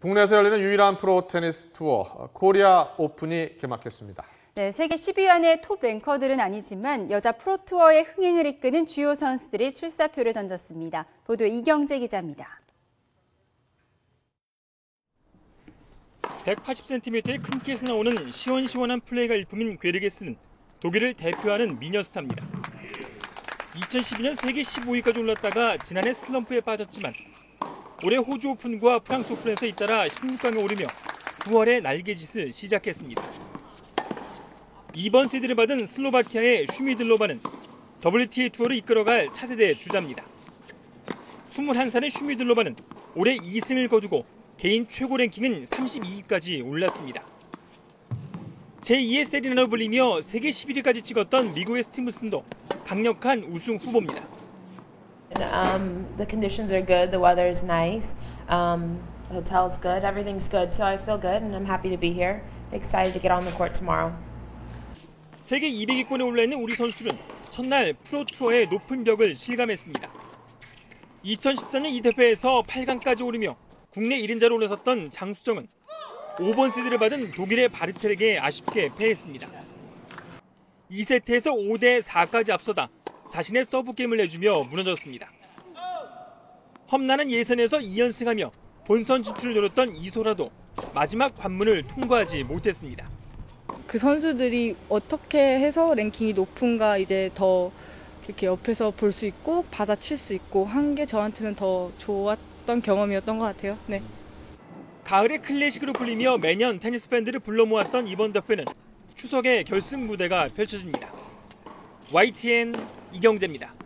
국내에서 열리는 유일한 프로 테니스 투어 코리아 오픈이 개막했습니다. 네, 세계 10위 안의 톱 랭커들은 아니지만 여자 프로 투어의 흥행을 이끄는 주요 선수들이 출사표를 던졌습니다. 보도 이경재 기자입니다. 180cm의 큰 키에서 나오는 시원시원한 플레이가 일품인 괴르게스는 독일을 대표하는 미녀 스타입니다. 2012년 세계 15위까지 올랐다가 지난해 슬럼프에 빠졌지만 올해 호주 오픈과 프랑스 오픈에서 잇따라 16강에 오르며 9월에 날개짓을 시작했습니다. 이번 시드를 받은 슬로바키아의 슈미들로바는 WTA 투어를 이끌어갈 차세대 주자입니다. 21살의 슈미들로바는 올해 2승을 거두고 개인 최고 랭킹은 32위까지 올랐습니다. 제2의 세리나로 불리며 세계 11위까지 찍었던 미국의 스티브슨도 강력한 우승 후보입니다. Um, the conditions are good. The weather is nice. Um, the hotel's good. Everything's good. So I feel good, and I'm happy to be here. Excited to get on the court tomorrow. 세계 200위권에 올라 있는 우리 선수들은 첫날 프로 투어의 높은 벽을 실감했습니다. 2014년 이 대회에서 8강까지 오르며 국내 1인자로 올라섰던 장수정은 5번 시드를 받은 독일의 바르텔에게 아쉽게 패했습니다. 2세트에서 5대 4까지 앞서다 자신의 서브 게임을 내주며 무너졌습니다. 험난한 예선에서 2연승하며 본선 진출을 노렸던 이소라도 마지막 관문을 통과하지 못했습니다. 그 선수들이 어떻게 해서 랭킹이 높은가 이제 더 이렇게 옆에서 볼 수 있고 받아칠 수 있고 한 게 저한테는 더 좋았던 경험이었던 것 같아요. 네. 가을의 클래식으로 불리며 매년 테니스 팬들을 불러 모았던 이번 대회는 추석에 결승 무대가 펼쳐집니다. YTN 이경재입니다.